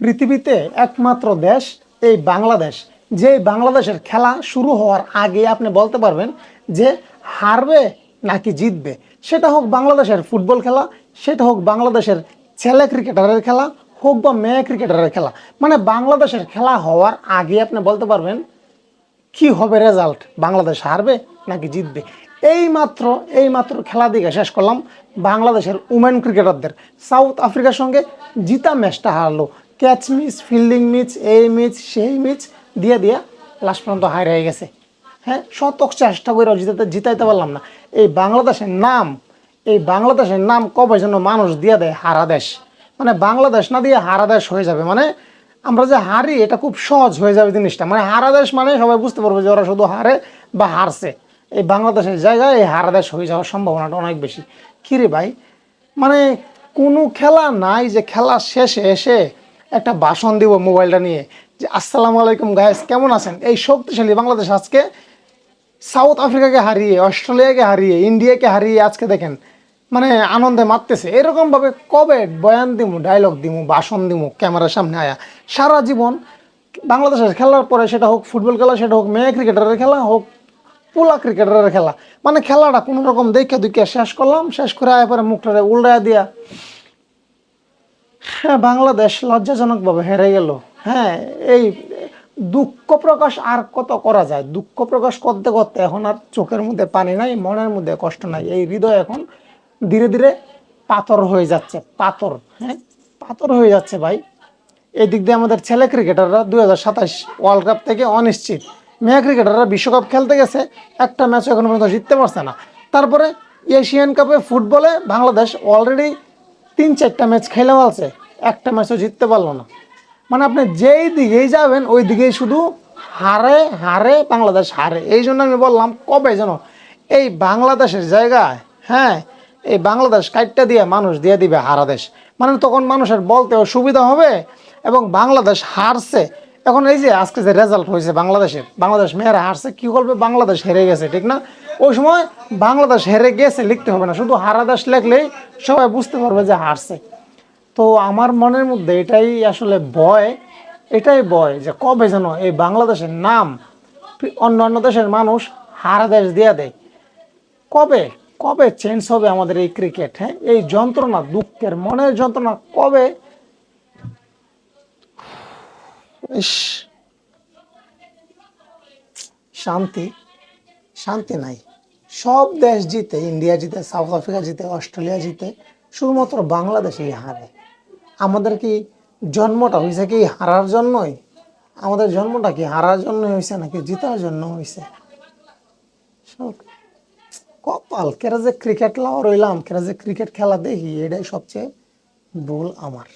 পৃথিবীতে একমাত্র দেশ এই বাংলাদেশ। যে বাংলাদেশের খেলা শুরু হওয়ার আগে আপনি বলতে পারবেন যে হারবে নাকি জিতবে। সেটা হোক বাংলাদেশের ফুটবল খেলা, সেটা হোক বাংলাদেশের ছেলে ক্রিকেটারের খেলা, হোক বা মেয়ে ক্রিকেটারের খেলা। মানে বাংলাদেশের খেলা হওয়ার আগে আপনি বলতে পারবেন, কি হবে রেজাল্ট বাংলাদেশ হারবে নাকি জিতবে? এই মাত্র এই মাত্র খেলা দিকে শেষ করলাম। বাংলাদেশের উমেন ক্রিকেটারদের সাউথ আফ্রিকার সঙ্গে জিতা ম্যাচটা হারলো। ক্যাচ মিস ফিল্ডিং মিস এই মিস সেই মিস দিয়ে দিয়ে লাস্ট পর্যন্ত হার হয়ে গেছে। হ্যাঁ শতক চেষ্টা করে জিতাতে জিতাইতে পারলাম না। এই বাংলাদেশের নাম এই বাংলাদেশের নাম কবে যেন মানুষ দিয়ে দেয় হারা দেশ। মানে বাংলাদেশ না দিয়ে হারা দেশ হয়ে যাবে। মানে আমরা যে হারি, এটা খুব সহজ হয়ে যাবে জিনিসটা। মানে হারা দেশ মানে সবাই বুঝতে পারবে যে ওরা শুধু হারে বা হারছে। এই বাংলাদেশের জায়গায় এই হারা দেশ হয়ে যাওয়ার সম্ভাবনাটা অনেক বেশি। কিরে ভাই? মানে কোনো খেলা নাই যে খেলা শেষে এসে একটা ভাষণ দিব মোবাইলটা নিয়ে। যে, আসসালামু আলাইকুম গায়েস কেমন আছেন? এই শক্তিশালী বাংলাদেশ আজকে সাউথ আফ্রিকাকে হারিয়ে অস্ট্রেলিয়াকে হারিয়ে ইন্ডিয়াকে হারিয়ে আজকে দেখেন মানে আনন্দে মারতেছে এরকমভাবে কবে বয়ান দিমু ডায়লগ দিমু, ভাষণ দিমু, ক্যামেরার সামনে আয়া? সারা জীবন বাংলাদেশের খেলার পরে সেটা হোক ফুটবল খেলা, সেটা হোক মেয়ে ক্রিকেটারের খেলা, হোক পোলা ক্রিকেটারের খেলা মানে খেলাটা কোনো রকম দেখে শেষ করলাম, শেষ করে আয় পরে মুখটারে উল্টায় দিয়া হ্যাঁ বাংলাদেশ লজ্জাজনকভাবে হেরে গেল। হ্যাঁ এই দুঃখ প্রকাশ আর কত করা যায়? দুঃখ প্রকাশ করতে করতে এখন আর চোখের মধ্যে পানি নাই, মনের মধ্যে কষ্ট নাই। এই হৃদয় এখন ধীরে ধীরে পাথর হয়ে যাচ্ছে, পাথর। হ্যাঁ পাথর হয়ে যাচ্ছে ভাই। এই দিক দিয়ে আমাদের ছেলে ক্রিকেটাররা দুই হাজার সাতাশ ওয়ার্ল্ড কাপ থেকে অনিশ্চিত। মেয়ে ক্রিকেটাররা বিশ্বকাপ খেলতে গেছে, একটা ম্যাচ এখনও পর্যন্ত জিততে পারছে না। তারপরে এশিয়ান কাপে ফুটবলে বাংলাদেশ অলরেডি তিন চারটা ম্যাচ খেলে ফেলছে একটা ম্যাচও জিততে পারল না। মানে আপনি যেই দিকেই যাবেন, ওই দিকেই শুধু হারে হারে, বাংলাদেশ হারে। এই জন্য আমি বললাম, কবে যেন এই বাংলাদেশের জায়গায় হ্যাঁ এই বাংলাদেশ কাইটটা দিয়ে মানুষ দিয়ে দিবে হারা দেশ। মানে তখন মানুষের বলতেও সুবিধা হবে এবং বাংলাদেশ হারছে। এখন এই যে আজকে যে রেজাল্ট হয়েছে বাংলাদেশের, বাংলাদেশ মেয়েরা হারছে, কি করবে? বাংলাদেশ হেরে গেছে, ঠিক না? ওই সময় বাংলাদেশ হেরে গেছে লিখতে হবে না, শুধু হারা দেশ লেখলেই সবাই বুঝতে পারবে যে হারছে। তো আমার মনের মধ্যে এটাই আসলে ভয়, এটাই ভয় যে কবে যেন এই বাংলাদেশের নাম অন্য অন্য দেশের মানুষ হারা দেশ দিয়ে দেয়। কবে? কবে চেঞ্জ হবে আমাদের এই ক্রিকেট হ্যাঁ? এই যন্ত্রণা, দুঃখের মনের যন্ত্রণা কবে শান্তি শান্তি নাই। সব দেশ জিতে, ইন্ডিয়া জিতে, সাউথ আফ্রিকা জিতে, অস্ট্রেলিয়া জিতে, শুধুমাত্র বাংলাদেশেই হারে। আমাদের কি জন্মটা হয়েছে কি হারার জন্যই? আমাদের জন্মটা কি হারার জন্যই হয়েছে নাকি জিতার জন্য হয়েছে কপাল, কেরা যে ক্রিকেট লাওয়ার রইলাম কেরা যে ক্রিকেট খেলা দেখি, এটাই সবচেয়ে ভুল আমার।